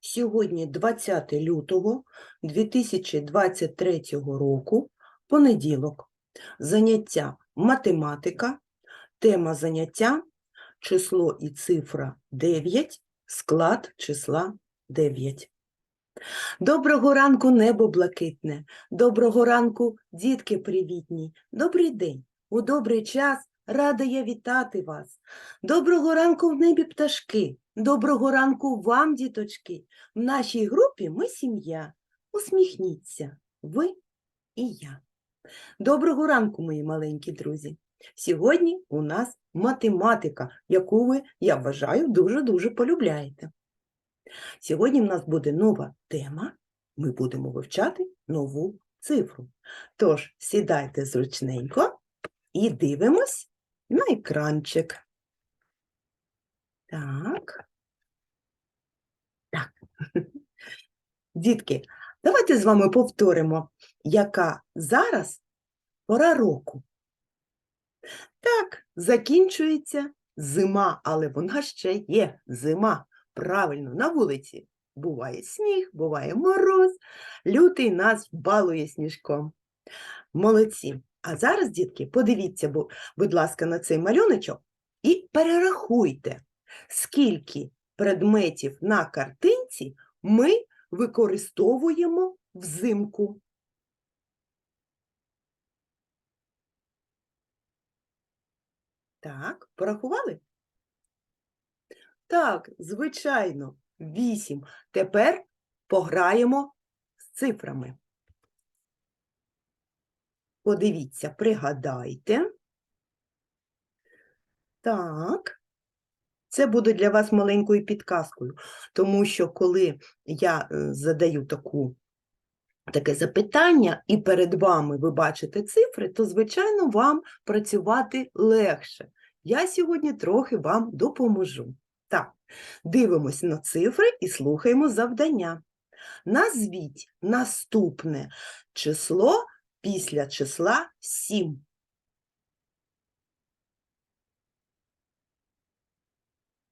Сьогодні 20 лютого 2023 року, понеділок. Заняття математика, тема заняття число і цифра 9, склад числа 9. Доброго ранку, небо блакитне, доброго ранку, дітки привітні, добрий день, у добрий час рада я вітати вас. Доброго ранку в небі пташки, доброго ранку вам, діточки. В нашій групі ми сім'я. Усміхніться, ви і я. Доброго ранку, мої маленькі друзі. Сьогодні у нас математика, яку ви, я вважаю, дуже-дуже полюбляєте. Сьогодні в нас буде нова тема. Ми будемо вивчати нову цифру. Тож сідайте зручненько і дивимось на екранчик. Так. Так. Дітки, давайте з вами повторимо, яка зараз пора року. Так, закінчується зима, але вона ще є зима. Правильно, на вулиці буває сніг, буває мороз, лютий нас балує сніжком. Молодці. А зараз, дітки, подивіться, будь ласка, на цей малюночок і перерахуйте, скільки предметів на картинці ми використовуємо взимку. Так, порахували? Так, звичайно, вісім. Тепер пограємо з цифрами. Подивіться, пригадайте. Так. Це буде для вас маленькою підказкою, тому що коли я е, задаю таку, таке запитання, і перед вами ви бачите цифри, то, звичайно, вам працювати легше. Я сьогодні трохи вам допоможу. Так, дивимось на цифри і слухаємо завдання. Назвіть наступне число після числа 7.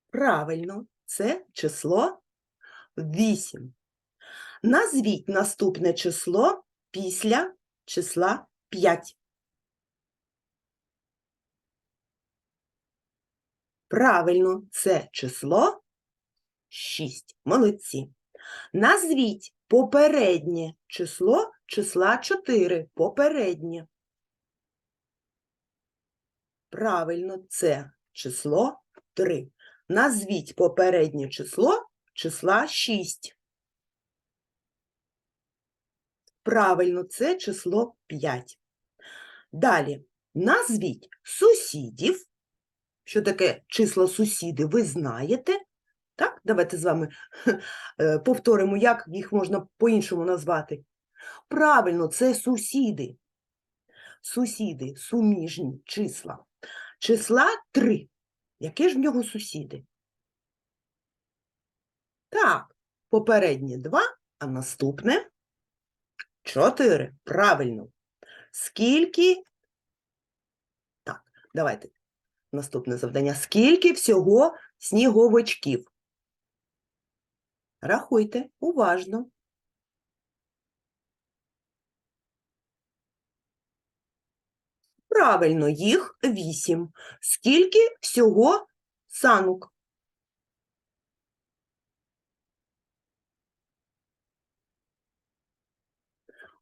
Правильно, це число 8. Назвіть наступне число після числа 5. Правильно, це число 6. Молодці. Назвіть попереднє число числа 4. Попереднє. Правильно, це число 3. Назвіть попереднє число числа 6. Правильно, це число 5. Далі. Назвіть сусідів. Що таке числа сусіди, ви знаєте. Так, давайте з вами е, повторимо, як їх можна по-іншому назвати. Правильно, це сусіди. Сусіди, суміжні числа. Числа 3. Які ж в нього сусіди? Так, попереднє 2, а наступне 4. Правильно. Скільки? Так, давайте. Наступне завдання. Скільки всього сніговичків? Рахуйте уважно. Правильно, їх вісім. Скільки всього санок?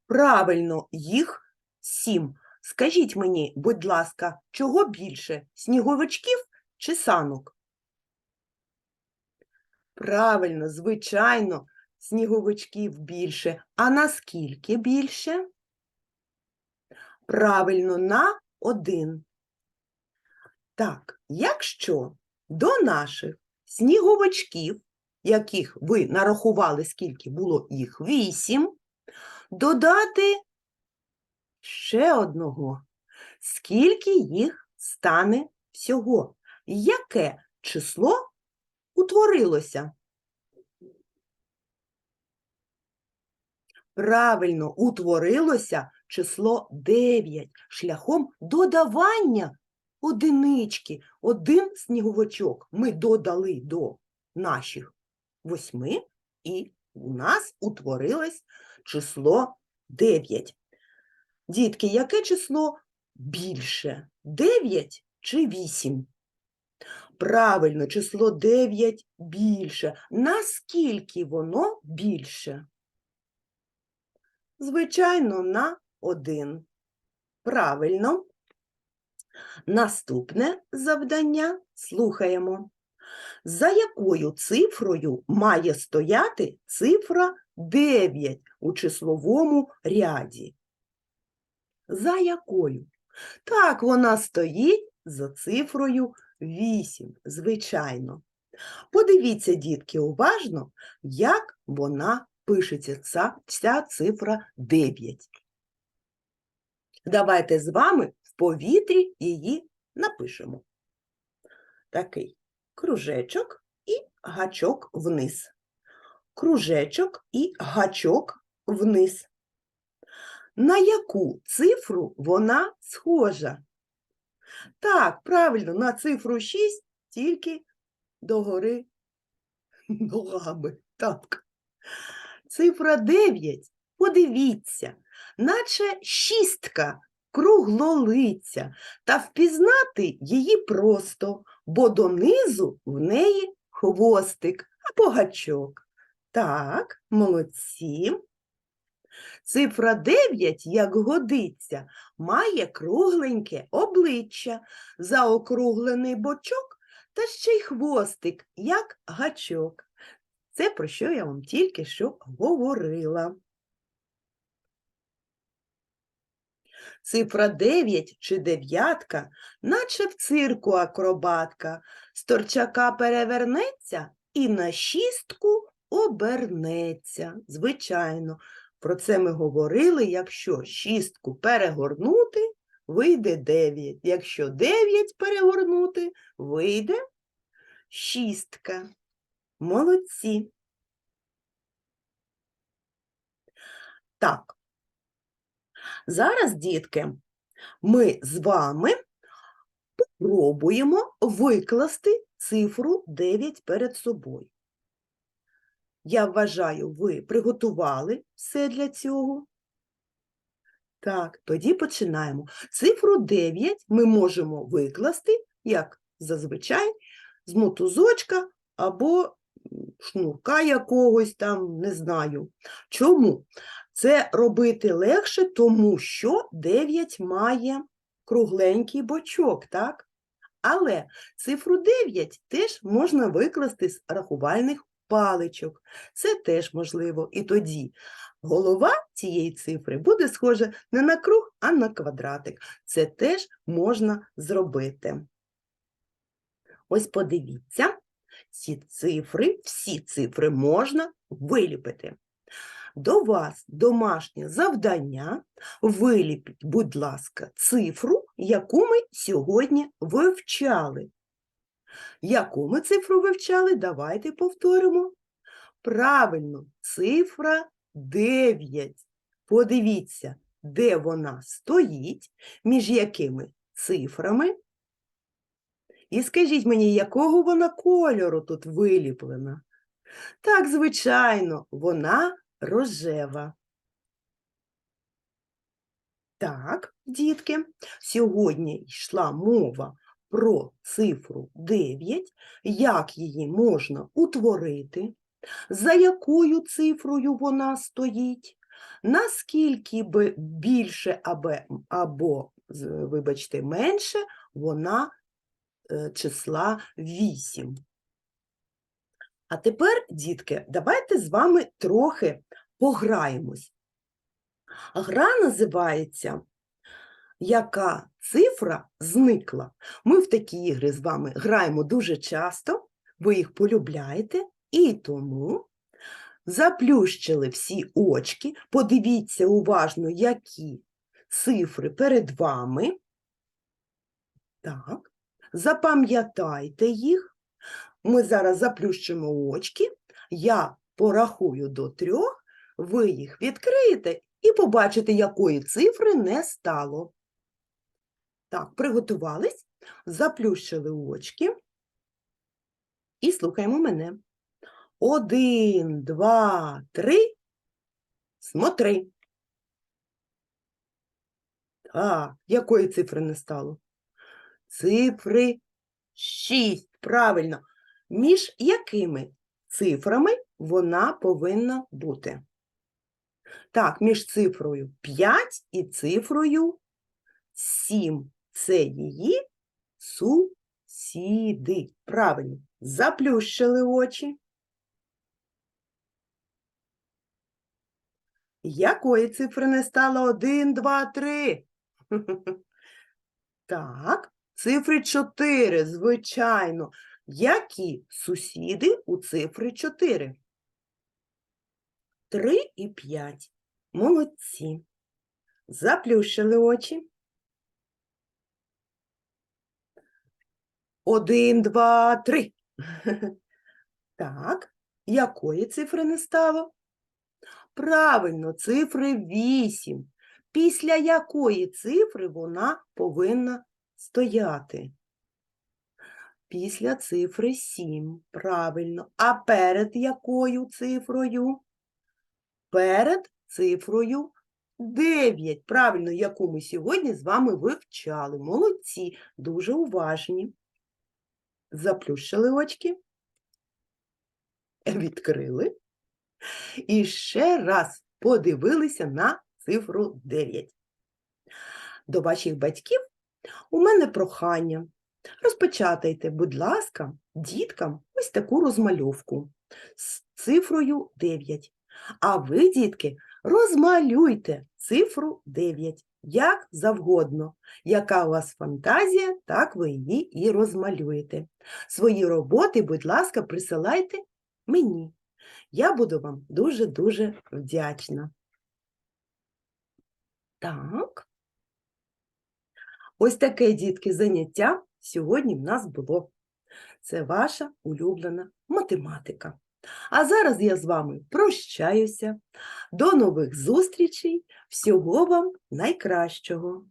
Правильно, їх сім. Скажіть мені, будь ласка, чого більше сніговичків чи санок? Правильно, звичайно, сніговичків більше. А наскільки більше? Правильно, на один. Так, якщо до наших сніговичків, яких ви нарахували, скільки було їх вісім, додати ще одного. Скільки їх стане всього? Яке число утворилося? Правильно, утворилося число 9 шляхом додавання одинички. Один сніговичок ми додали до наших восьми, і у нас утворилось число 9. Дітки, яке число більше? 9 чи 8? Правильно, число 9 більше. Наскільки воно більше? Звичайно, на 1. Правильно. Наступне завдання слухаємо. За якою цифрою має стояти цифра 9 у числовому ряді? За якою? Так, вона стоїть за цифрою 8, звичайно. Подивіться, дітки, уважно, як вона пишеться, ця, ця цифра 9. Давайте з вами в повітрі її напишемо. Такий кружечок і гачок вниз. Кружечок і гачок вниз. На яку цифру вона схожа? Так, правильно, на цифру 6 тільки догори ногами. Так. Цифра 9, подивіться, наче шістка круглолиця, та впізнати її просто, бо донизу в неї хвостик або гачок. Так, молодці. Цифра 9, як годиться, має кругленьке обличчя, заокруглений бочок та ще й хвостик, як гачок. Це про що я вам тільки що говорила. Цифра 9 чи дев'ятка, наче в цирку акробатка, з торчака перевернеться і на шістку обернеться. Звичайно, про це ми говорили, якщо шістку перегорнути, вийде 9. Якщо 9 перегорнути, вийде шістка. Молодці. Так. Зараз, дітки, ми з вами спробуємо викласти цифру 9 перед собою. Я вважаю, ви приготували все для цього. Так, тоді починаємо. Цифру 9 ми можемо викласти, як зазвичай, з мотузочка або шнурка якогось там, не знаю. Чому? Це робити легше, тому що 9 має кругленький бочок, так? Але цифру 9 теж можна викласти з рахувальних паличок. Це теж можливо. І тоді голова цієї цифри буде схожа не на круг, а на квадратик. Це теж можна зробити. Ось подивіться, ці цифри, всі цифри можна виліпити. До вас домашнє завдання. Виліпіть, будь ласка, цифру, яку ми сьогодні вивчали. Яку ми цифру вивчали? Давайте повторимо. Правильно, цифра 9. Подивіться, де вона стоїть, між якими цифрами. І скажіть мені, якого вона кольору тут виліплена? Так, звичайно, вона рожева. Так, дітки, сьогодні йшла мова про цифру 9, як її можна утворити, за якою цифрою вона стоїть, наскільки би більше або, або вибачте, менше вона е, числа 8. А тепер, дітки, давайте з вами трохи пограємось. Гра називається Яка цифра зникла? Ми в такі ігри з вами граємо дуже часто, ви їх полюбляєте, і тому заплющили всі очки, подивіться уважно, які цифри перед вами. Так, запам'ятайте їх. Ми зараз заплющимо очки, я порахую до трьох, ви їх відкриєте і побачите, якої цифри не стало. Так, приготувались, заплющили очки і слухаємо мене. Один, два, три. Смотри. Так, якої цифри не стало? Цифри 6. Правильно. Між якими цифрами вона повинна бути? Так, між цифрою 5 і цифрою 7. Це її сусіди. Правильно. Заплющили очі. Якої цифри не стало? Один, два, три. Так, цифри 4, звичайно. Які сусіди у цифри 4? 3 і 5. Молодці. Заплющили очі. Один, два, три. Так, якої цифри не стало? Правильно, цифри 8. Після якої цифри вона повинна стояти? Після цифри 7. Правильно. А перед якою цифрою? Перед цифрою 9. Правильно, яку ми сьогодні з вами вивчали. Молодці, дуже уважні. Заплющили очки. Відкрили. І ще раз подивилися на цифру 9. До ваших батьків у мене прохання. Розпечатайте, будь ласка, діткам ось таку розмальовку з цифрою 9. А ви, дітки, розмалюйте цифру 9, як завгодно. Яка у вас фантазія, так ви її і розмалюєте. Свої роботи, будь ласка, присилайте мені. Я буду вам дуже-дуже вдячна. Так. Ось таке, дітки, заняття сьогодні в нас було. Це ваша улюблена математика. А зараз я з вами прощаюся. До нових зустрічей. Всього вам найкращого.